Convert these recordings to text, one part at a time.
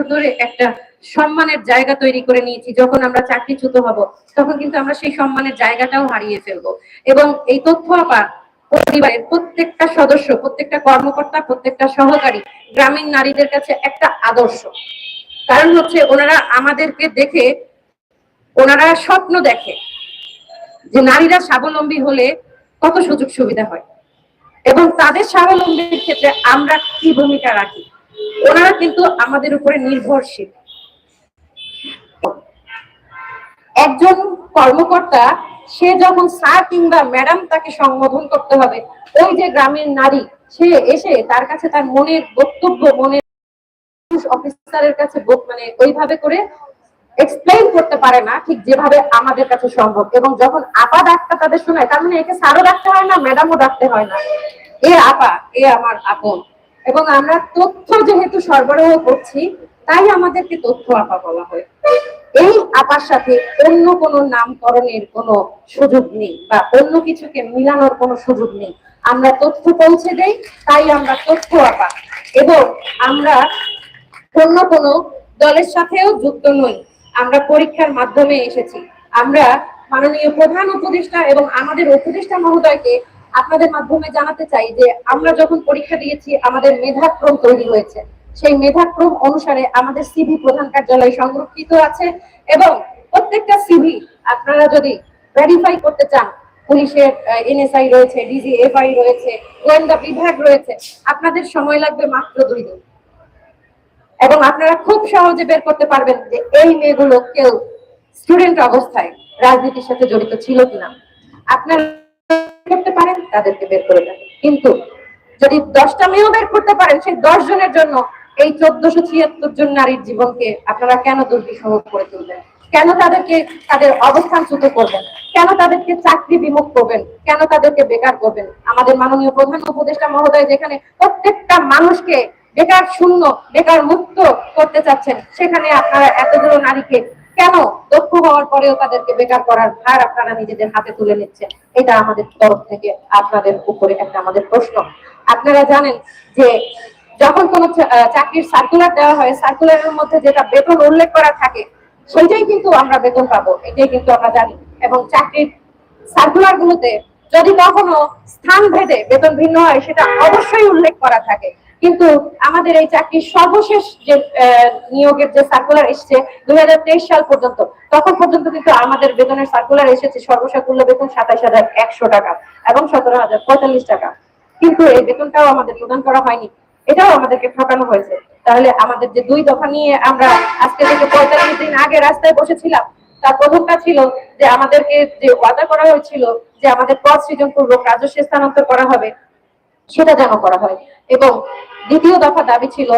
বছর ধরে একটা সম্মানের জায়গা তৈরি করে নিয়েছি। যখন আমরা চাকরিচ্যুত হব, তখন কিন্তু আমরা সেই সম্মানের জায়গাটাও হারিয়ে ফেলব। এবং এই তথ্য আপা পরিবারের প্রত্যেকটা সদস্য, প্রত্যেকটা কর্মকর্তা, প্রত্যেকটা সহকারী গ্রামীণ নারীদের কাছে একটা আদর্শ। কারণ হচ্ছে ওনারা আমাদেরকে দেখে, ওনারা স্বপ্ন দেখে যে নারীরা স্বাবলম্বী হলে কত সুযোগ সুবিধা হয়। এবং তাদের স্বাবলম্বীর ক্ষেত্রে আমরা কি ভূমিকা রাখি? ওনারা কিন্তু আমাদের উপরে নির্ভরশীল। একজন কর্মকর্তা, সে যখন স্যার কিংবা ম্যাডাম তাকে সম্বোধন করতে হবে, ওই যে গ্রামের নারী, সে এসে তার কাছে তার মনের বক্তব্য, মনের অফিসারের কাছে মানে ওইভাবে করে এক্সপ্লেইন করতে পারে না, ঠিক যেভাবে আমাদের কাছে সম্ভব। এবং যখন আপা ডাকটা তাদের শোনায়, তার মানে একে স্যারও ডাকতে হয় না, ম্যাডামও ডাকতে হয় না। এ আপা, এ আমার আপন। এবং আমরা তথ্য যেহেতু সরবরাহ করছি, তাই আমাদেরকে তথ্য আপা বলা হয়। এই আপার সাথে অন্য কোনো নামকরণের কোনো সুযোগ নেই বা অন্য কিছুকে মিলানোর কোনো সুযোগ নেই। আমরা তথ্য পৌঁছে দেই, তাই আমরা তথ্য আপা। এবং আমরা অন্য কোনো দলের সাথেও যুক্ত নই। আমরা পরীক্ষার মাধ্যমে এসেছি। আমরা মাননীয় প্রধান উপদেষ্টা এবং আমাদের উপদেষ্টা মহোদয়কে আপনাদের মাধ্যমে জানাতে চাই যে আমরা যখন পরীক্ষা দিয়েছি, আমাদের মেধাক্রম তৈরি হয়েছে। সেই মেধাক্রম অনুসারে আমাদের সিভি প্রধান কার্যালয়ে সংরক্ষিত আছে এবং প্রত্যেকটা সিভি আপনারা যদি ভেরিফাই করতে চান, পুলিশের এনএসআই রয়েছে ডিজিএফআই রয়েছে, গোয়েন্দা বিভাগ রয়েছে, আপনাদের সময় লাগবে মাত্র দুই দিন। এবং আপনারা খুব সহজে বের করতে পারবেন যে এই মেয়েগুলো কেউ স্টুডেন্ট অবস্থায় রাজনীতির সাথে জড়িত ছিল কিনা। আপনারা করতে পারেন, তাদেরকে বের করে দেন। কিন্তু যদি দশটা মেয়েও বের করতে পারেন, সেই দশ জনের জন্য এই চোদ্দশো ছিয়াত্তর জন নারীর জীবনকে আপনারা কেন দুর্বিষহ করে তুলবেন? কেন তাদেরকে তাদের অবস্থানচ্যুত করবেন? কেন তাদেরকে চাকরি বিমুখ করবেন? কেন তাদেরকে বেকার করবেন? আমাদের মাননীয় প্রধান উপদেষ্টা মহোদয় যেখানে প্রত্যেকটা মানুষকে বেকার শূন্য, বেকার মুক্ত করতে চাচ্ছেন, সেখানে আপনারা এতগুলো নারীকে কেন? দক্ষ হওয়ার পরেও তাদেরকে বেকার করার ভার আপনারা নিজেদের হাতে তুলে নিচ্ছেন। এটা আমাদের তরফ থেকে আপনাদের উপরে একটা আমাদের প্রশ্ন। আপনারা জানেন যে যখন কোনো চাকরির সার্কুলার দেওয়া হয় সার্কুলারের মধ্যে যেটা বেতন উল্লেখ করা থাকে সেটাই কিন্তু আমরা বেতন পাবো, এটাই কিন্তু আমরা জানি। এবং চাকরির সার্কুলার গুলোতে যদি কখনো স্থান ভেদে বেতন ভিন্ন হয়, সেটা অবশ্যই উল্লেখ করা থাকে। কিন্তু আমাদের এই চাকরির সর্বশেষ যে নিয়োগের যে সার্কুলার এসেছে দুই সাল পর্যন্ত, তখন পর্যন্ত কিন্তু আমাদের বেতনের সার্কুলার এসেছে সর্বসাকুল্য বেতন সাতাশ হাজার একশো টাকা এবং সতেরো হাজার পঁয়তাল্লিশ টাকা। কিন্তু এই বেতনটাও আমাদের প্রদান করা হয়নি। এটাও আমাদেরকে ঠকানো হয়েছে। তাহলে আমাদের যে দুই দফা নিয়ে আমরা আজকে থেকে পঁয়তাল্লিশ দিন আগে রাস্তায় বসেছিলাম, তার প্রথমটা ছিল যে আমাদেরকে যে ওয়াদা করা হয়েছিল যে আমাদের পদ সৃজনপূর্বক রাজস্ব স্থানান্তর করা হবে সেটা যেন করা হয়। এবং দ্বিতীয় দফা দাবি ছিল,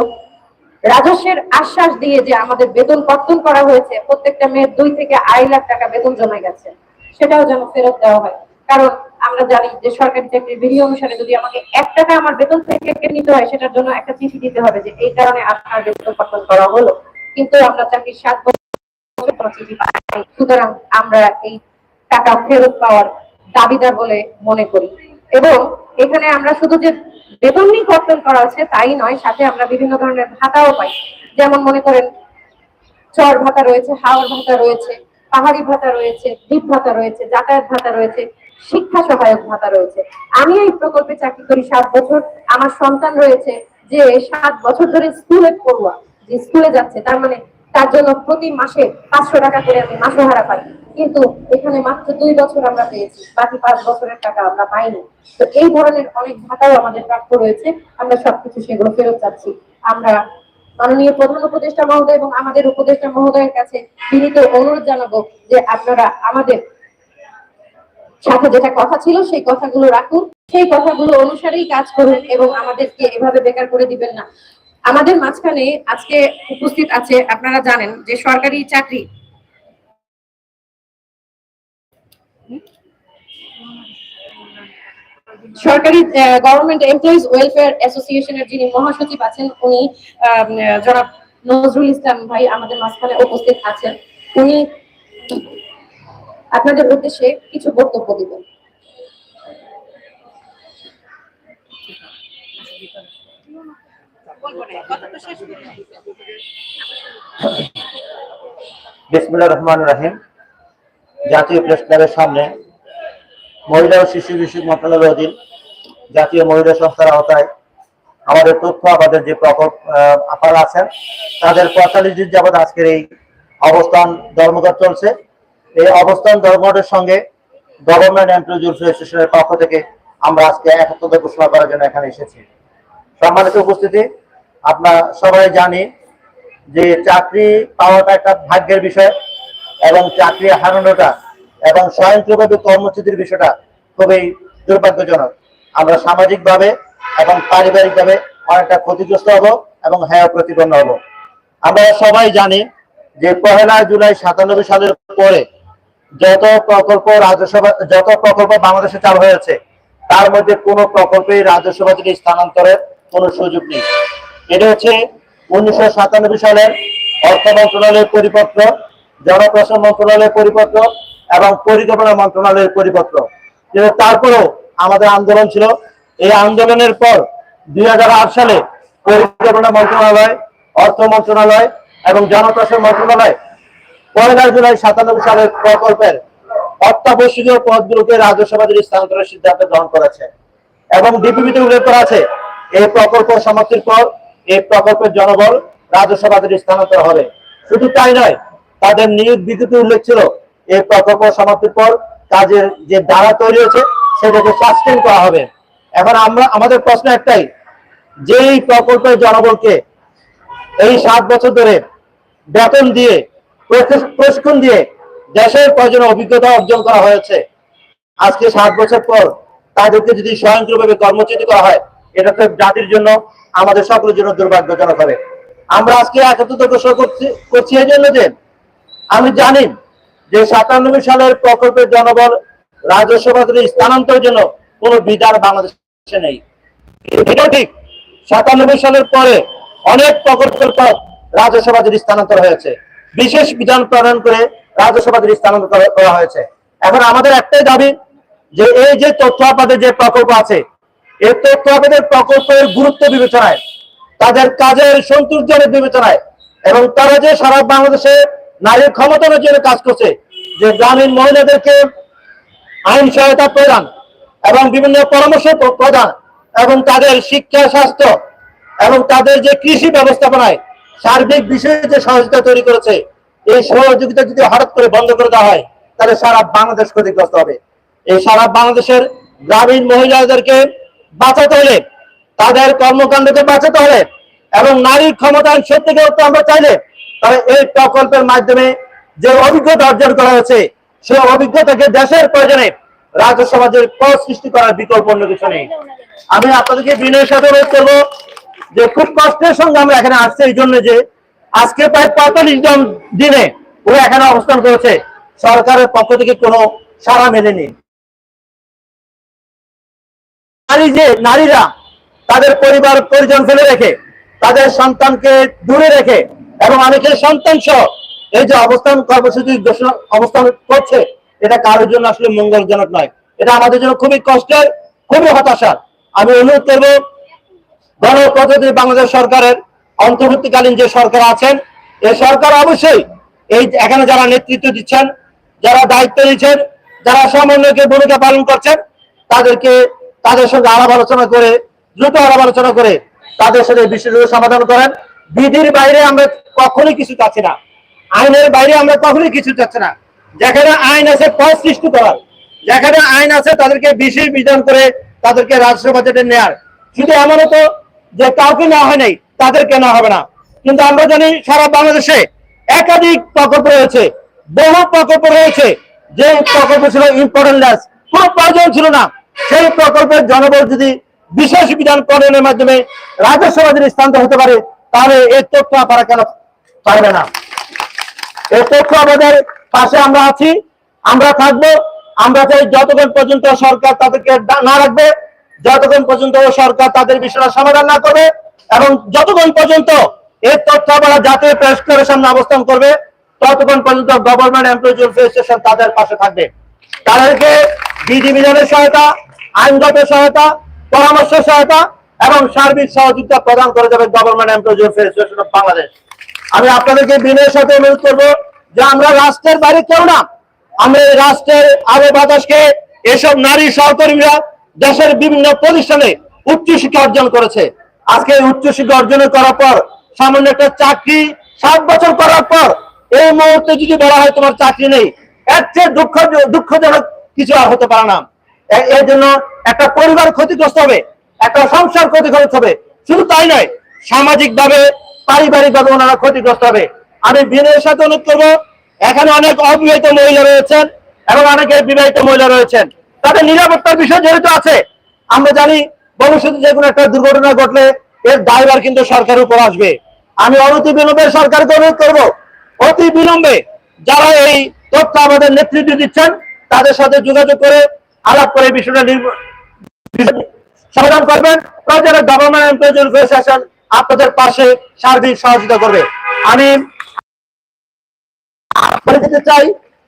রাজস্বের আশ্বাস দিয়ে যে আমাদের বেতন কর্তন করা হয়েছে, প্রত্যেকটা মেয়ের দুই থেকে আড়াই লাখ টাকা বেতন জমে গেছে। সেটাও যেন ফেরত দেওয়া হয়। কারণ আমরা জানি যে সরকারি চাকরির বিধি অনুসারে যদি আমাকে এক টাকা আমার বেতন থেকে নিতে হয়, সেটার জন্য একটা চিঠি দিতে হবে যে এই কারণে আপনার বেতন কর্তন করা হলো। কিন্তু আমরা চাকরির সাত বছর চিঠি পাইনি। সুতরাং আমরা এই টাকা ফেরত পাওয়ার দাবিদার বলে মনে করি। এবং এখানে আমরা শুধু যে বেতন নিয়ে কর্তন করা হচ্ছে তাই নয়, সাথে আমরা বিভিন্ন ধরনের ভাতাও পাই। যেমন মনে করেন, চর ভাতা রয়েছে হাওয়ার ভাতা রয়েছে, পাহাড়ি ভাতা রয়েছে, দ্বীপ ভাতা রয়েছে, যাতায়াত ভাতা রয়েছে, শিক্ষা সহায়ক ভাতা রয়েছে। আমি এই প্রকল্পে চাকরি করি সাত বছর। আমার সন্তান রয়েছে যে সাত বছর ধরে স্কুলে পড়ুয়া, যে স্কুলে যাচ্ছে, তার মানে তার জন্য প্রতি মাসে পাঁচশো টাকা করে আমি মাসে মাসোহারা পাই। কিন্তু এখানে মাত্র দুই বছর আমরা পেয়েছি, বাকি পাঁচ বছরের টাকা আমরা পাইনি। তো এই ধরনের অনেক ভাতাও আমাদের প্রাপ্য রয়েছে, আমরা সবকিছু সেগুলো ফেরত চাচ্ছি। আমরা মাননীয় প্রধান উপদেষ্টা মহোদয় এবং আমাদের উপদেষ্টা মহোদয়ের কাছে বিনীত অনুরোধ জানাব যে আপনারা আমাদের সাথে যেটা কথা ছিল সেই কথাগুলো রাখুন। সেই কথাগুলো অনুসারেই কাজ করুন এবং আমাদেরকে এভাবে বেকার করে দিবেন না। আমাদের মাঝখানে আজকে উপস্থিত আছে, আপনারা জানেন যে সরকারি চাকরি। সরকারি গভর্নমেন্ট এমপ্লয়িজ ওয়েলফেয়ার অ্যাসোসিয়েশনের যিনি মহাসচিব আছেন, উনি জনাব নজরুল ইসলাম ভাই আমাদের মাঝখানে উপস্থিত আছেন। উনি আপনাদের উদ্দেশ্যে কিছু বক্তব্য দিবেন। বিসমুল্লাহ রহমান রাহিম। জাতীয় প্রেস ক্লাবের সামনে মহিলা ও শিশু বিষয়ক মন্ত্রণালয়ের অধীন জাতীয় মহিলা সংস্থার আওতায় আমাদের তথ্য, আমাদের যে প্রকল্প আপারা আছেন, তাদের পঁয়তাল্লিশ দিন যাবৎ আজকের এই অবস্থান ধর্মঘট চলছে। এই অবস্থান ধর্মঘটের সঙ্গে গভর্নমেন্ট এমপ্লয়িজ অ্যাসোসিয়েশনের পক্ষ থেকে আমরা আজকে একাত্মতা ঘোষণা করার জন্য এখানে এসেছি। সম্মানিত উপস্থিতি আমরা সবাই জানি যে চাকরি পাওয়াটা একটা ভাগ্যের বিষয় এবং চাকরি হারানোটা এবং স্বয়ংক্রিয়ভাবে কর্মচ্যুতির বিষয়টা খুবই দুর্ভাগ্যজনক। আমরা সামাজিকভাবে এবং পারিবারিকভাবে অনেকটা ক্ষতিগ্রস্ত হব এবং হ্যাঁ প্রতিপন্ন হব। আমরা সবাই জানি যে পহেলা জুলাই সাতানব্বই সালের পরে যত প্রকল্প রাজ্যসভা, যত প্রকল্প বাংলাদেশে চালু হয়েছে, তার মধ্যে কোনো প্রকল্পেই রাজ্যসভা থেকে স্থানান্তরের কোনো সুযোগ নেই। এটা হচ্ছে উনিশশো সাতানব্বই সালের অর্থ মন্ত্রণালয়ের পরিপত্র, জনপ্রশাসন মন্ত্রণালয়ের পরিপত্র এবং পরিকল্পনা মন্ত্রণালয়ের পরিপত্র। কিন্তু তারপরেও আমাদের আন্দোলন ছিল। এই আন্দোলনের পর দুই সালে পরিকল্পনা মন্ত্রণালয়, অর্থ মন্ত্রণালয় এবং জনপ্রশাসন মন্ত্রণালয় পয়লা জুলাই সাতানব্বই সালের প্রকল্পের অত্যাবশ্যকীয় পদগুলোকে রাজ্যসভাদের স্থানান্তরের সিদ্ধান্ত গ্রহণ করেছে এবং ডিপিপিতে উল্লেখ করা আছে, এই প্রকল্প সমাপ্তির পর এই প্রকল্পের জনবল রাজ্যসভাদের স্থানান্তর হবে। শুধু তাই নয়, তাদের নিয়োগ বিজ্ঞপ্তি উল্লেখ ছিল, এই প্রকল্প সমাপ্তির পর কাজের যে ধারা তৈরি হয়েছে, সেটাকে সাসপেন্ড করা হবে। এখন আমরা, আমাদের প্রশ্ন একটাই, যে এই প্রকল্পের জনবলকে এই সাত বছর ধরে বেতন দিয়ে, প্রশি- প্রশিক্ষণ দিয়ে দেশের প্রয়োজনে অভিজ্ঞতা অর্জন করা হয়েছে। আজকে সাত বছর পর তাদেরকে যদি স্বয়ংক্রিয়ভাবে কর্মচ্যুতি করা হয় এটা তো জাতির জন্য, আমাদের সকলের জন্য দুর্ভাগ্যজনক হবে। আমরা আজকে একত্রিত ঘোষণা করছি করছি এই জন্য যে, আমি জানি যে সাতানব্বই সালের প্রকল্পের জনবল রাজস্বভাগ স্থানান্তরের জন্য কোনো বিধান বাংলাদেশে নেই। এটাও ঠিক, সাতানব্বই সালের পরে অনেক প্রকল্পের পর রাজসভাদের স্থানান্তর হয়েছে, বিশেষ বিধান প্রণয়ন করে রাজসভাদের স্থানান্তর করা হয়েছে। এখন আমাদের একটাই দাবি যে, এই যে তথ্য আপাদের যে প্রকল্প আছে এই তথ্য আপাদের প্রকল্পের গুরুত্ব বিবেচনায়, তাদের কাজের সৌন্দর্যের বিবেচনায়, এবং তারা যে সারা বাংলাদেশে নারীর ক্ষমতায়নের জন্য কাজ করছে, যে গ্রামীণ মহিলাদেরকে আইন সহায়তা প্রদান এবং বিভিন্ন পরামর্শ প্রদান এবং তাদের শিক্ষা, স্বাস্থ্য এবং তাদের যে কৃষি ব্যবস্থাপনায় সার্বিক বিষয়ে যে সহযোগিতা তৈরি করেছে, এই সহযোগিতা যদি হঠাৎ করে বন্ধ করে দেওয়া হয়, তাহলে সারা বাংলাদেশ ক্ষতিগ্রস্ত হবে। এই সারা বাংলাদেশের গ্রামীণ মহিলাদেরকে বাঁচাতে হলে, তাদের কর্মকাণ্ডকে বাঁচাতে হলে এবং নারীর ক্ষমতায়ন সত্যি করতে আমরা চাইলে, তবে এই প্রকল্পের মাধ্যমে যে অভিজ্ঞতা অর্জন করা হয়েছে, সেই অভিজ্ঞতাকে দেশের প্রয়োজনে রাজ্য সমাজের পথ সৃষ্টি করার বিকল্প অন্য কিছু নেই। আমি আপনাদেরকে বিনয়ের সাথে অনুরোধ করব যে খুব কষ্টের সঙ্গে আমরা এখানে আসছি, এই জন্য যে আজকে প্রায় পঁয়তাল্লিশ জন দিনে ওরা এখানে অবস্থান করেছে। সরকারের পক্ষ থেকে কোনো সাড়া মেলেনি। নারী যে নারীরা তাদের পরিবার পরিজন ফেলে রেখে, তাদের সন্তানকে দূরে রেখে এবং অনেকে সন্তান সহ এই যে অবস্থান কর্মসূচি অবস্থান করছে, এটা কারোর জন্য আসলে মঙ্গলজনক নয়। এটা আমাদের জন্য খুবই কষ্টের, খুবই হতাশার। আমি অনুরোধ করব গণপ্রজাতন্ত্রী বাংলাদেশ সরকারের অন্তর্বর্তীকালীন যে সরকার আছেন এই সরকার অবশ্যই এই এখানে যারা নেতৃত্ব দিচ্ছেন, যারা দায়িত্ব নিচ্ছেন, যারা সমন্বয়কে ভূমিকা পালন করছেন, তাদেরকে তাদের সঙ্গে আলাপ আলোচনা করে, দ্রুত আলাপ আলোচনা করে তাদের সাথে বিষয়গুলো সমাধান করেন। বিধির বাইরে আমরা কখনোই কিছু চাচ্ছি না। আইনের বাইরে আমরা কখনোই কিছু চাচ্ছি না। যেখানে আইন আছে, পথ সৃষ্টি করার। যেখানে আইন আছে, তাদেরকে বিশেষ বিধান করে তাদেরকে রাজস্ব বাজেটে নেয়ার। শুধু এমন হতো যে কাউকে নেওয়া হয় নাই, তাদেরকে নেওয়া হবে না। কিন্তু আমরা জানি সারা বাংলাদেশে একাধিক প্রকল্প রয়েছে, বহু প্রকল্প রয়েছে। যে প্রকল্প ছিল ইম্পর্টেন্ট কোনো প্রয়োজন ছিল না। সেই প্রকল্পের জনবল যদি বিশেষ বিধান প্রণয়নের মাধ্যমে রাজস্ব বাজারে স্থানান্তর হতে পারে, তাহলে এই তথ্য আপনারা কেন পারবে না? এই তথ্য আমাদের পাশে আমরা আছি, আমরা থাকব, আমরা চাই যতক্ষণ পর্যন্ত সরকার তাদেরকে না রাখবে, যতক্ষণ পর্যন্ত সরকার তাদের বিষয়টা সমাধান না করবে, এবং যতক্ষণ পর্যন্ত এই তথ্য আমরা জাতীয় প্রেস ক্লাবের সামনে অবস্থান করবে, ততক্ষণ পর্যন্ত গভর্নমেন্ট এমপ্লয়িজ ওয়েলফেয়ার স্টেশন তাদের পাশে থাকবে। তাদেরকে বিধিবিধানের সহায়তা, আইনগত সহায়তা, পরামর্শ সহায়তা এবং সার্বিক সহযোগিতা প্রদান করে যাবে government employees welfare station of Bangladesh আমি আপনাদেরকে বিনয়ের সাথে অনুরোধ করব যে আমরা রাষ্ট্রের বাইরে কেউ না, আমরা এই রাষ্ট্রের আলো বাতাসকে এসব নারী সহকর্মীরা দেশের বিভিন্ন প্রতিষ্ঠানে উচ্চশিক্ষা অর্জন করেছে। আজকে উচ্চশিক্ষা অর্জন করার পর, সামান্য একটা চাকরি, সাত বছর করার পর, এই মুহূর্তে যদি বলা হয় তোমার চাকরি নেই এর চেয়ে দুঃখ দুঃখজনক কিছু আর হতে পারে না। এর জন্য একটা পরিবার ক্ষতিগ্রস্ত হবে, একটা সংসার ক্ষতিগ্রস্ত হবে। শুধু তাই নয় সামাজিক ভাবে পারিবারিক ভাবে ওনারা ক্ষতিগ্রস্ত হবে। আমি বিনয়ের সাথে অনুরোধ করব, এখানে অনেক অবিবাহিত মহিলা রয়েছেন এবং অনেকে বিবাহিত মহিলা রয়েছেন। তাদের নিরাপত্তার বিষয় যেহেতু আছে, আমরা জানি ভবিষ্যতে যে কোনো একটা দুর্ঘটনা ঘটলে এর দায়ভার কিন্তু সরকারের উপর আসবে। আমি অনতি বিলম্বে সরকারকে অনুরোধ করব, অতি বিলম্বে যারা এই তথ্য আমাদের নেতৃত্ব দিচ্ছেন, তাদের সাথে যোগাযোগ করে আলাপ করে বিষয়টা সমাধান করবেন। যারা গভর্নমেন্ট এমপ্লয়িজ অ্যাসোসিয়েশন আপনাদের পাশে সার্বিক সহযোগিতা করবে। আমি চাই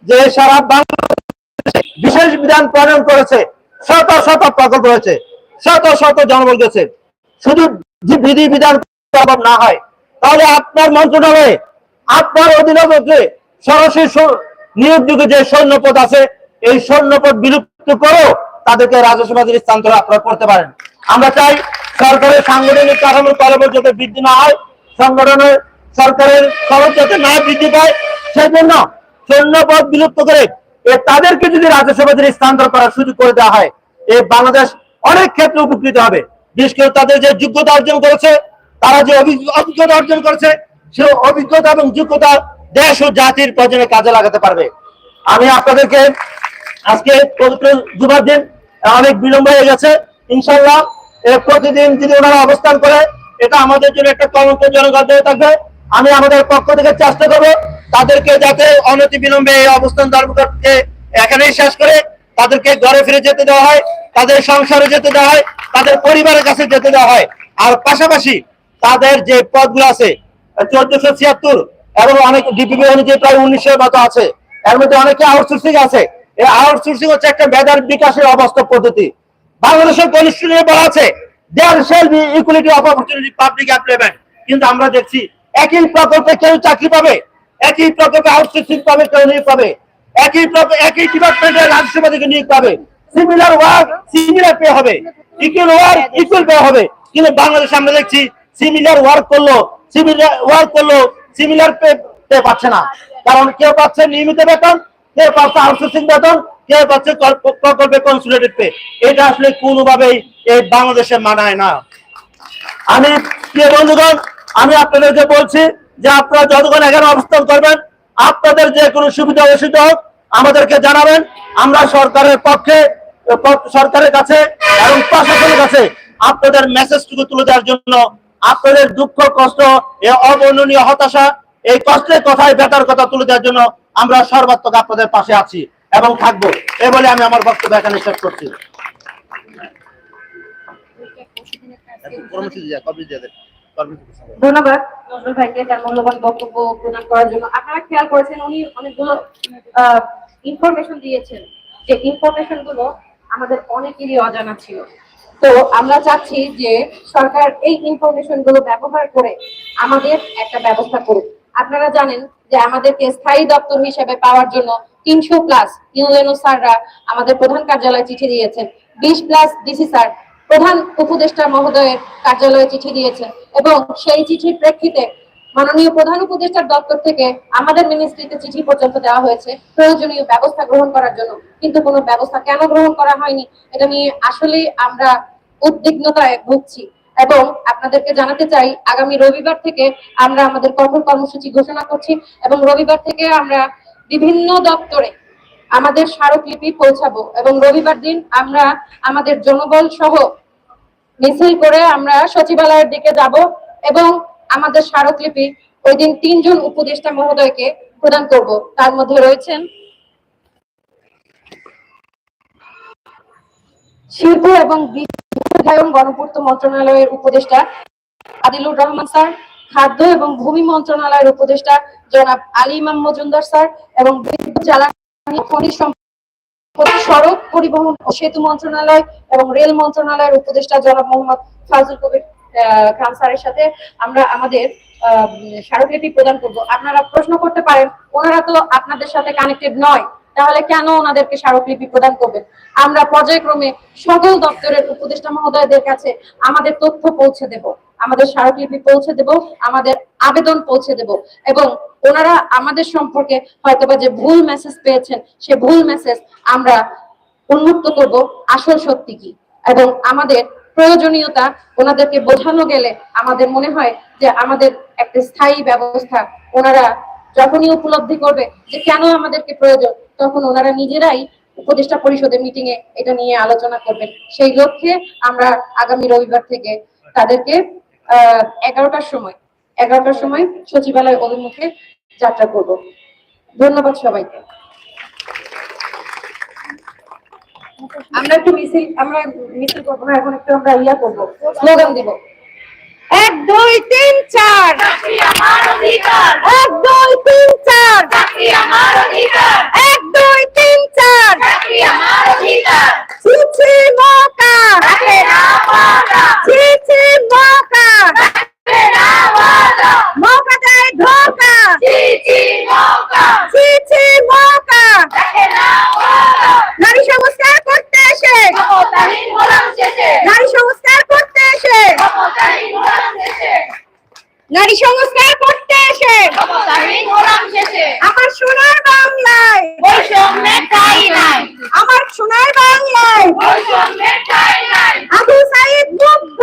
যে সারা বাংলাদেশে বিশেষ বিধান প্রণয়ন করেছে, শত শত প্রকল্প রয়েছে শত শত জনবল গেছে। শুধু বিধি বিধান না হয়, তাহলে আপনার মন্ত্রণালয়ে, আপনার অধীনস্থে সরাসরি নিয়োগযোগ্য যে সৈন্যপদ আছে, এই সৈন্যপদ বিলুপ্ত করেও তাদেরকে রাজস্ব বাজারে স্থানান্তর আপনারা করতে পারেন। আমরা চাই সরকারের সাংগঠনিক কাঠামোর কলবর যাতে বৃদ্ধি না হয়, সংগঠনের সরকারের খরচ যাতে না বৃদ্ধি পায় সেই জন্য সৈন্যপদ বিলুপ্ত করে তাদেরকে যদি রাজস্ব বাজারে স্থানান্তর করার সুযোগ করে দেওয়া হয় এই বাংলাদেশ অনেক ক্ষেত্রে উপকৃত হবে। বিশেষ করে তাদের যে যোগ্যতা অর্জন করেছে, তারা যে অভি- অভিজ্ঞতা অর্জন করেছে, সে অভিজ্ঞতা এবং যোগ্যতা দেশ ও জাতির প্রয়োজনে কাজে লাগাতে পারবে। আমি আপনাদেরকে আজকে পবিত্র জুমার দিন, অনেক বিলম্ব হয়ে গেছে ইনশাল্লাহ প্রতিদিন যদি ওনারা অবস্থান করে, এটা আমাদের জন্য একটা কলঙ্কজনক অধ্যায় থাকবে। আমি আমাদের পক্ষ থেকে চেষ্টা করব তাদেরকে যাতে অনতি বিলম্বে এই অবস্থান ধর্মঘটকে এখানেই শেষ করে, তাদেরকে ঘরে ফিরে যেতে দেওয়া হয়, তাদের সংসারে যেতে দেওয়া হয়, তাদের পরিবারের কাছে যেতে দেওয়া হয়। আর পাশাপাশি তাদের যে পদগুলো আছে, চোদ্দশো ছিয়াত্তর এবং অনেক ডিপিপি অনুযায়ী প্রায় উনিশের মতো আছে। এর মধ্যে অনেকে আউটসোর্সিং আছে। এই আউটসোর্সিং হচ্ছে একটা মেধার বিকাশের অবাস্তব পদ্ধতি। বাংলাদেশের কনস্টিটিউশনে বলা আছে there shall be of opportunity public employment কিন্তু আমরা দেখছি, একই প্রকল্পে কেউ চাকরি পাবে, একই প্রকল্পে আউটসোর্সিং পাবে, কেউ নিয়োগ পাবে। একই একই ডিপার্টমেন্টে নিয়োগ পাবে। সিমিলার ওয়ার্ক সিমিলার পে হবে। ইকুয়াল ওয়ার্ক ইকুয়াল পে হবে। কিন্তু বাংলাদেশে আমরা দেখছি সিমিলার ওয়ার্ক করল সিমিলার ওয়ার্ক করল সিমিলার পে পাচ্ছে না। কারণ কেউ পাচ্ছে নিয়মিত বেতন, কেউ পাচ্ছে আউটসোর্সিং বেতন, কেউ পাচ্ছে কল- প্রকল্পে কনসুলেটেড পে এটা আসলে কোনোভাবেই এই বাংলাদেশে মানায় না। আমি, প্রিয় বন্ধুগণ, আমি আপনাদেরকে বলছি যে আপনারা যতক্ষণ এখানে অবস্থান করবেন, আপনাদের যে কোনো সুবিধা অসুবিধা হোক, আমাদেরকে জানাবেন। আমরা সরকারের পক্ষে সরকারের কাছে এবং প্রশাসনের কাছে আপনাদের মেসেজটুকু তুলে দেওয়ার জন্য আপনাদের দুঃখ, কষ্ট, এ অবর্ণনীয় হতাশা, এই কষ্টের কথায় বেতার কথা তুলে দেওয়ার জন্য আমরা সর্বাত্মক আপনাদের পাশে আছি এবং থাকব। এ বলে আমি আমার বক্তব্য এখানে শেষ করছি। ধন্যবাদ। তার মূল্যবান বক্তব্য প্রদান করার জন্য। আপনারা খেয়াল করেছেন, উনি অনেকগুলো ইনফরমেশন দিয়েছেন। ইনফরমেশনগুলো আমাদের অনেকেরই অজানা ছিল। তো আমরা চাচ্ছি যে সরকার এই ইনফরমেশনগুলো ব্যবহার করে আমাদের একটা ব্যবস্থা করুক। আপনারা জানেন যে আমাদেরকে স্থায়ী দপ্তর হিসেবে পাওয়ার জন্য তিনশো প্লাস ইউএনও স্যাররা আমাদের প্রধান কার্যালয়ে চিঠি দিয়েছেন। বিশ প্লাস ডিসি স্যার প্রধান উপদেষ্টা মহোদয়ের কার্যালয়ে চিঠি দিয়েছেন এবং সেই চিঠির প্রেক্ষিতে মাননীয় প্রধান উপদেষ্টার দপ্তর থেকে আমাদের মিনিস্ট্রিতে চিঠি পর্যন্ত দেওয়া হয়েছে। প্রয়োজনীয় ব্যবস্থা গ্রহণ করার জন্য। কিন্তু কোনো ব্যবস্থা কেন গ্রহণ করা হয়নি? এটা নিয়ে আসলে আমরা উদ্বিগ্নতায় ভুগছি। এবং আপনাদেরকে জানাতে চাই, আগামী রবিবার থেকে আমরা আমাদের কঠোর কর্মসূচি ঘোষণা করছি এবং রবিবার থেকে আমরা বিভিন্ন দপ্তরে আমাদের স্মারকলিপি পৌঁছাবো এবং রবিবার দিন আমরা আমাদের জনবল সহ মিছিল করে আমরা সচিবালয়ের দিকে যাব এবং আমাদের স্মারকলিপি ওই দিন তিনজন উপদেষ্টা মহোদয়কে প্রদান করব। তার মধ্যে রয়েছেন শিল্প এবং বিধায়ন গণপূর্ত মন্ত্রণালয়ের উপদেষ্টা আদিলুর রহমান স্যার, খাদ্য এবং ভূমি মন্ত্রণালয়ের উপদেষ্টা জনাব আলী ইমাম মজুমদার স্যার এবং বিদ্যুৎ জ্বালানি খনিজ সড়ক পরিবহন ও সেতু মন্ত্রণালয় এবং রেল মন্ত্রণালয়ের উপদেষ্টা জনাব মোহাম্মদ ফাজুল কবির খান স্যারের সাথে আমরা আমাদের স্মারকলিপি প্রদান করব। আপনারা প্রশ্ন করতে পারেন, ওনারা তো আপনাদের সাথে কানেক্টেড নয়। তাহলে কেন ওনাদেরকে স্মারকলিপি প্রদান করবেন? আমরা পর্যায়ক্রমে সকল দপ্তরের উপদেষ্টা মহোদয়দের কাছে আমাদের তথ্য পৌঁছে দেব, আমাদের স্মারকলিপি পৌঁছে দেব, আমাদের আবেদন পৌঁছে দেব এবং ওনারা আমাদের সম্পর্কে হয়তোবা যে ভুল মেসেজ পেয়েছেন, সে ভুল মেসেজ আমরা উন্মুক্ত করব। আসল সত্যি কি? এবং আমাদের প্রয়োজনীয়তা ওনাদেরকে বোঝানো গেলে আমাদের মনে হয় যে আমাদের একটা স্থায়ী ব্যবস্থা ওনারা যখনই উপলব্ধি করবে যে কেন আমাদেরকে প্রয়োজন, তখন ওনারা নিজেরাই উপদেষ্টা পরিষদের মিটিং এ এটা নিয়ে আলোচনা করবেন। সেই লক্ষ্যে আমরা আগামী রবিবার থেকে তাদেরকে এগারোটার সময় এগারোটার সময় সচিবালয় অভিমুখে যাত্রা করব। ধন্যবাদ সবাইকে। আমরা একটু মিছিল, আমরা মিছিল করব না, এখন একটু আমরা ইয়া করব স্লোগান দিব। দুই তিন চার। এক দুই তিন চার। এক দুই তিন চার। ছিছি মৌকা। ছিছি মৌকা। মৌকা দেয় ধোকা। ছিছি মৌকা। নারী সংস্কার করতে এসে। নারী সংস্কার করতে এসে। নারী সংস্কার করতে এসে। আমার সোনার বাংলায়। আমার সোনার বাংলায়। আবু সাইদ মুগ্ধ।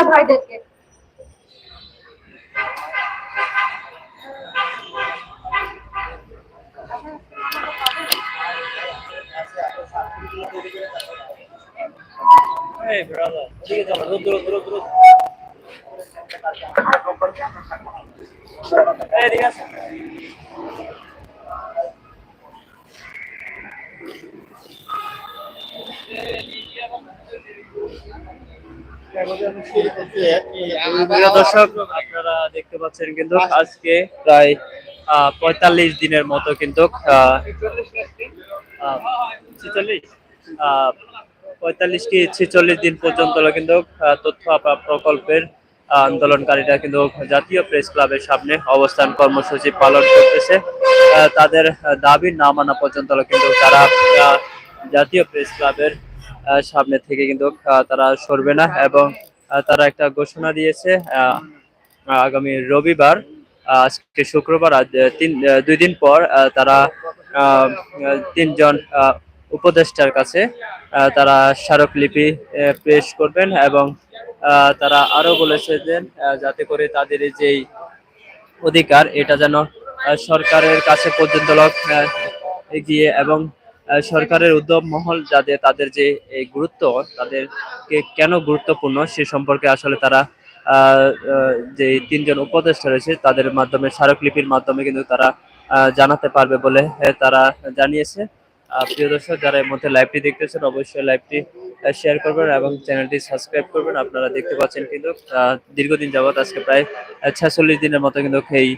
avoided প্রিয় দর্শক আপনারা দেখতে পাচ্ছেন কিন্তু আজকে প্রায় পঁয়তাল্লিশ দিনের মতো কিন্তু ছিচল্লিশ পঁয়তাল্লিশ কি ছেচল্লিশ দিন পর্যন্ত কিন্তু তথ্য প্রকল্পের আন্দোলনকারীরা কিন্তু জাতীয় প্রেস ক্লাবের সামনে অবস্থান কর্মসূচি পালন করতেছে। তাদের দাবি না মানা পর্যন্ত কিন্তু তারা জাতীয় প্রেস ক্লাবের সামনে থেকে কিন্তু তারা সরবে না এবং তারা একটা ঘোষণা দিয়েছে আগামী রবিবার আজকে শুক্রবার তিন দুই দিন পর তারা তিনজন উপদেষ্টার কাছে তারা স্মারকলিপি পেশ করবেন এবং তারা আরও বলেছে যে যাতে করে তাদের যেই অধিকার, এটা যেন সরকারের কাছে পর্যন্ত এগিয়ে এবং সরকারের উদ্যোগ মহল যাতে তাদের যে এই গুরুত্ব, তাদেরকে কেন গুরুত্বপূর্ণ সে সম্পর্কে আসলে তারা যে তিনজন উপদেষ্টা রয়েছে, তাদের মাধ্যমে, স্মারকলিপির মাধ্যমে কিন্তু তারা জানাতে পারবে বলে তারা জানিয়েছে। প্রিয় দর্শক, যারা এর মধ্যে লাইভটি দেখতেছেন, অবশ্যই লাইভটি শেয়ার করবেন এবং চ্যানেলটি সাবস্ক্রাইব করবেন। আপনারা দেখতে পাচ্ছেন কিন্তু দীর্ঘদিন যাবত আজকে প্রায় ছেচল্লিশ দিনের মতো কিন্তু এই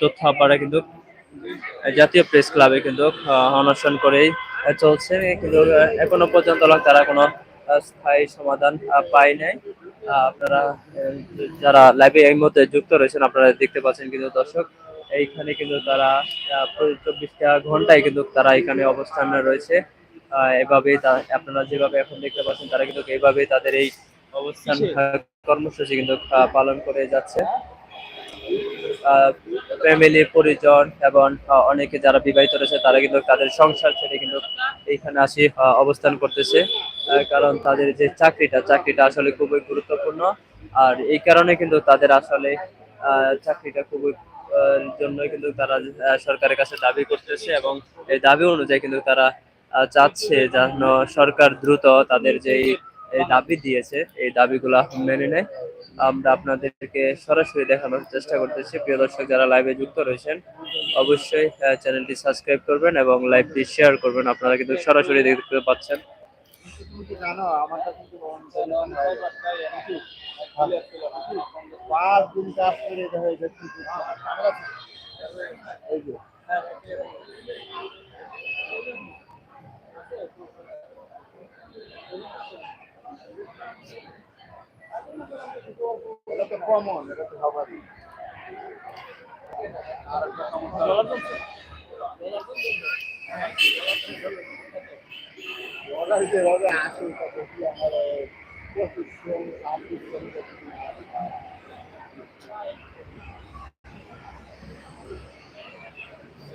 তথ্য আপনারা কিন্তু জাতীয় প্রেস ক্লাবে কিন্তু অনশন করেই চলছে। কিন্তু এখনও পর্যন্ত তারা কোনো স্থায়ী সমাধান পায় নাই। আপনারা যারা লাইভে এই মুহূর্তে যুক্ত রয়েছেন আপনারা দেখতে পাচ্ছেন কিন্তু দর্শক এইখানে কিন্তু তারা চব্বিশটা ঘন্টায় কিন্তু তারা এখানে অবস্থান রয়েছে। এভাবেই আপনারা যেভাবে এখন দেখতে পাচ্ছেন তারা কিন্তু এইভাবেই তাদের এই অবস্থান কর্মসূচি কিন্তু পালন করে যাচ্ছে। ফ্যামিলি পরিজন এবং অনেকে যারা বিবাহিত রয়েছে তারা কিন্তু তাদের সংসার ছেড়ে কিন্তু এইখানে আসি অবস্থান করতেছে। কারণ তাদের যে চাকরিটা চাকরিটা আসলে খুবই গুরুত্বপূর্ণ। আর এই কারণে কিন্তু তাদের আসলে চাকরিটা খুবই আহ, জন্যই কিন্তু তারা সরকারের কাছে দাবি করতেছে এবং এই দাবি অনুযায়ী কিন্তু তারা চাচ্ছে যেন সরকার দ্রুত তাদের যে দাবি দিয়েছে এই দাবিগুলা মেনে নেয়। আমরা আপনাদেরকে সরাসরি দেখানোর চেষ্টা করতেছি। প্রিয় দর্শক, যারা লাইভে যুক্ত রয়েছেন, অবশ্যই চ্যানেলটি সাবস্ক্রাইব করবেন এবং লাইভটি শেয়ার করবেন। আপনারা কিন্তু সরাসরি দেখতে পাচ্ছেন। পাঁচ দিন কাজ করে দেখা যাচ্ছে এই যে এটা তো কমন এটা তো সবারই ওরা যে রবে আসে কত কি আমার পঁচিশ জন ছাব্বিশ জন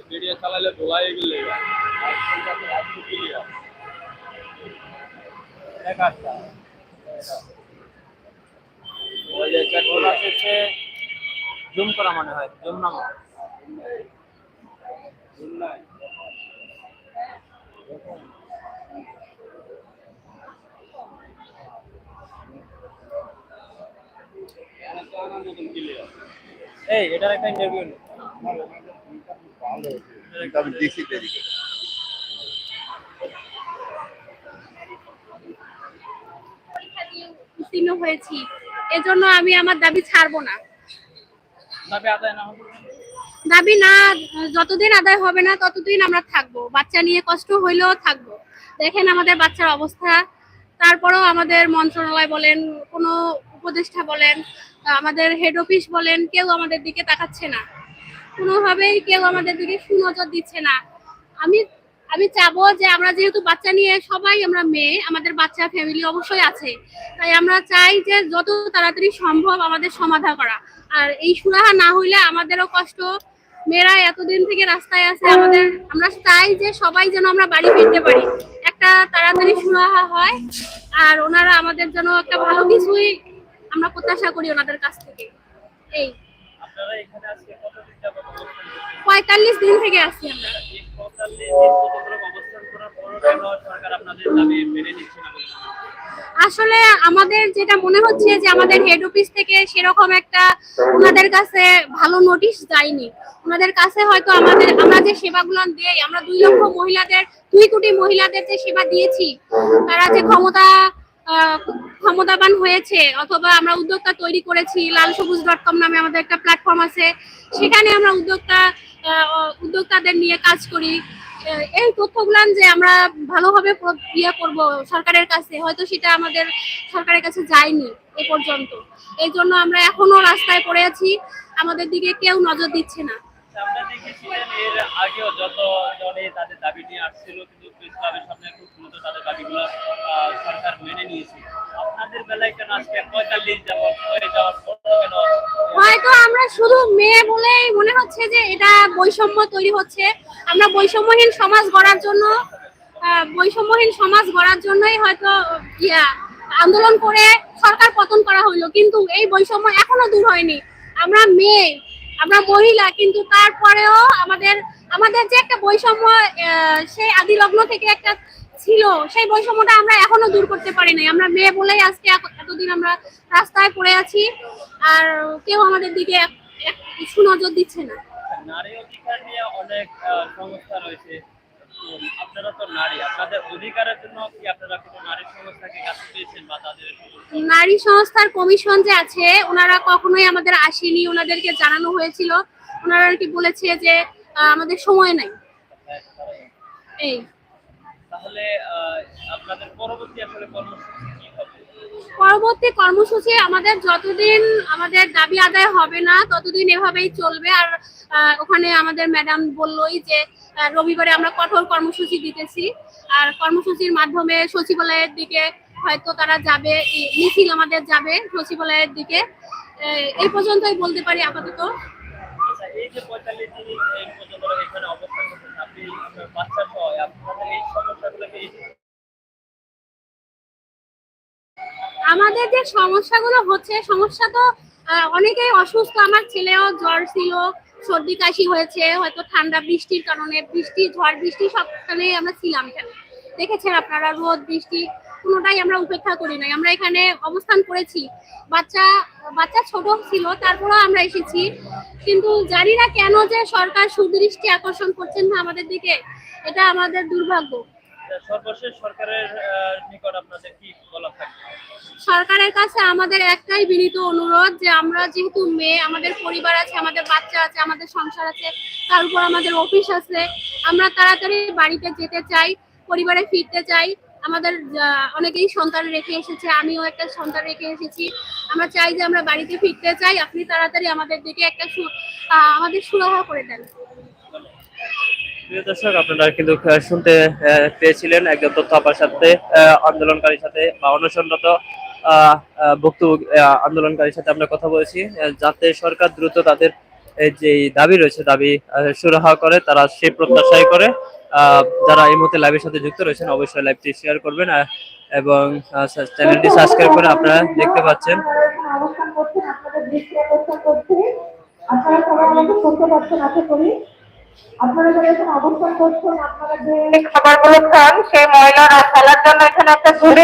ভিডিও চালাইলে ধোলাই গেলে ওই যে পেট্রোল আসছে। জুম করা মনে হয় জুম নামা। এই এটার একটা ইন্টারভিউ উত্তীর্ণ হয়েছি। এজন্য আমি আমার দাবি ছাড়বো না। আদায় না হবে? দাবি না যতদিন আদায় হবে না ততদিন আমরা থাকব। বাচ্চা নিয়ে কষ্ট হইলেও থাকব। দেখেন আমাদের বাচ্চার অবস্থা। তারপরেও আমাদের মন্ত্রণালয় বলেন কোনো উপদেষ্টা বলেন আমাদের হেড অফিস বলেন কেউ আমাদের দিকে তাকাচ্ছে না। কোনোভাবেই কেউ আমাদের দিকে সুনজর দিচ্ছে না। আমি আমি চাবো যে আমরা যেহেতু বাচ্চা নিয়ে সবাই আমরা মেয়ে, আমাদের বাচ্চা ফ্যামিলি অবশ্যই আছে। তাই আমরা চাই যে যত তাড়াতাড়ি সম্ভব আমাদের সমাধা করা। আর এই সুরাহা না হইলে আমাদেরও কষ্ট। মেয়েরা এতদিন থেকে রাস্তায় আছে, আমাদের আমরা চাই যে সবাই যেন আমরা বাড়ি ফিরতে পারি। একটা তাড়াতাড়ি সুরাহা হয়, আর ওনারা আমাদের জন্য একটা ভালো কিছুই আমরা প্রত্যাশা করি ওনাদের কাছ থেকে। এই। পঁয়তাল্লিশ দিন থেকে হয়? আসলে আমাদের যেটা মনে হচ্ছে যে আমাদের হেড অফিস থেকে সেরকম একটা ওনাদের কাছে ভালো নোটিশ যায়নি। ওনাদের কাছে হয়তো আমাদের আমরা যে সেবাগুলো দেই আমরা দুই লক্ষ মহিলাদের দুই কোটি মহিলাদের যে সেবা দিয়েছি তারা যে ক্ষমতা ক্ষমতাবান হয়েছে, অথবা আমরা উদ্যোক্তা তৈরি করেছি লাল সবুজ ডট কম নামে আমাদের একটা প্ল্যাটফর্ম আছে। সেখানে আমরা উদ্যোক্তা উদ্যোক্তাদের নিয়ে কাজ করি। এই তথ্যগুলো যে আমরা ভালোভাবে ইয়ে করব সরকারের কাছে, হয়তো সেটা আমাদের সরকারের কাছে যায়নি এ পর্যন্ত। এই জন্য আমরা এখনও রাস্তায় পড়ে আছি, আমাদের দিকে কেউ নজর দিচ্ছে না। আমরা দেখেছিলেন এর আগেও যত জনে তাদের দাবি নিয়ে আসছিল, কিন্তু সামনে খুব দ্রুত তাদের দাবিগুলো সরকার মেনে নিয়েছে। আপনাদের বেলায় কেন আজকে পঁয়তাল্লিশ হয়ে যাওয়ার কেন হয়তো আমরা শুধু মেয়ে বলেই মনে হচ্ছে যে এটা বৈষম্য তৈরি হচ্ছে। আমরা বৈষম্যহীন সমাজ গড়ার জন্য বৈষম্যহীন সমাজ গড়ার জন্যই হয়তো আন্দোলন করে সরকার পতন করা হইল কিন্তু এই বৈষম্য এখনও দূর হয়নি। আমরা মেয়ে, আমরা মহিলা, কিন্তু তারপরেও আমাদের আমাদের যে একটা বৈষম্য সেই আদি লগ্ন থেকে একটা ছিল সেই বৈষম্যটা আমরা এখনও দূর করতে পারি নাই। আমরা মেয়ে বলেই আজকে এত- এতদিন আমরা রাস্তায় পড়ে আছি আর কেউ আমাদের দিকে সুনজর দিচ্ছে না। নারী অধিকার নিয়ে অনেক সংস্থা রয়েছে। আপনারা তো নারী আপনাদের অধিকারের জন্য কি আপনারা কোনো নারী সংস্থাকে কাছে পেয়েছেন বা তাদের নারী সংস্থার কমিশন যে আছে ওনারা কখনোই আমাদের আসেনি। ওনাদেরকে জানানো হয়েছিল। ওনারা কি বলেছে যে আমাদের সময় নাই। এই। তাহলে আপনাদের পরবর্তী আসলে কর্মসূচি কি হবে? পরবর্তী কর্মসূচি আমাদের যতদিন আমাদের দাবি আদায় হবে না ততদিন এভাবেই চলবে। আর ওখানে আমাদের ম্যাডাম বললোই যে রবিবারে আমরা কঠোর কর্মসূচি দিতেছি। আর কর্মসূচির মাধ্যমে সচিবালয়ের দিকে হয়তো তারা যাবে মিছিল আমাদের যাবে সচিবালয়ের দিকে। এই পর্যন্তই বলতে পারি আপাতত। এই যে পঁয়তাল্লিশ দিন এখানে অবস্থান করছেন, আপনি বাচ্চা আপনাদের এই সমস্যাগুলো কি? আমাদের যে সমস্যাগুলো হচ্ছে, সমস্যা তো অনেকেই অসুস্থ। আমার ছেলেও জ্বর ছিল, সর্দি কাশি হয়েছে, হয়তো ঠান্ডা বৃষ্টির কারণে, বৃষ্টি, ঝড়, বৃষ্টি সবখানেই আমরা ছিলাম এখানে। দেখেছেন আপনারা, রোদ, বৃষ্টি কোনোটাই আমরা উপেক্ষা করি নাই। আমরা এখানে অবস্থান করেছি। বাচ্চা বাচ্চা ছোট ছিল তারপরেও আমরা এসেছি। কিন্তু জানি না কেন যে সরকার সুদৃষ্টি আকর্ষণ করছেন না আমাদের দিকে। এটা আমাদের দুর্ভাগ্য। সর্বশেষ সরকারের নিকট আপনাদের কি বলা থাকবে? সরকারের কাছে আমাদের একটাই বিনীত অনুরোধ যে আমরা যেহেতু মেয়ে আমাদের পরিবার আছে আমাদের বাচ্চা আছে আমাদের সংসার আছে তার উপর আমাদের অফিস আছে আমরা তাড়াতাড়ি বাড়িতে যেতে চাই পরিবারে ফিরতে চাই। আমাদের অনেকেই সন্তান রেখে এসেছে আমিও একটা সন্তান রেখে এসেছি। আমরা চাই যে আমরা বাড়িতে ফিরতে চাই আপনি তাড়াতাড়ি আমাদের দিকে একটা আমাদের সুরাহা করে দেন। দর্শক আপনারা কিন্তু শুনতে পেয়েছিলেন একজন তথ্য আপার সাথে আন্দোলনকারীর সাথে বা অনশনরত আহ, আন্দোলনকারীর সাথে আমরা কথা বলেছি যাতে সরকার দ্রুত তাদের যে দাবি রয়েছে দাবি আহ, সুরাহা করে তারা সেই প্রত্যাশাই করে। আহ, যারা এই মুহূর্তে লাইভের সাথে যুক্ত রয়েছেন অবশ্যই লাইভটি শেয়ার করবেন এবং চ্যানেলটি সাবস্ক্রাইব করে আপনারা দেখতে পাচ্ছেন। আপনারা সবাই আমাকে শুনতে পাচ্ছেন আশা করি। আপনারা যারা এখানে অবস্থান করছেন আপনারা যে খাবারগুলো খান সেই ময়লা ফেলার জন্য এখানে একটা ঝুড়ি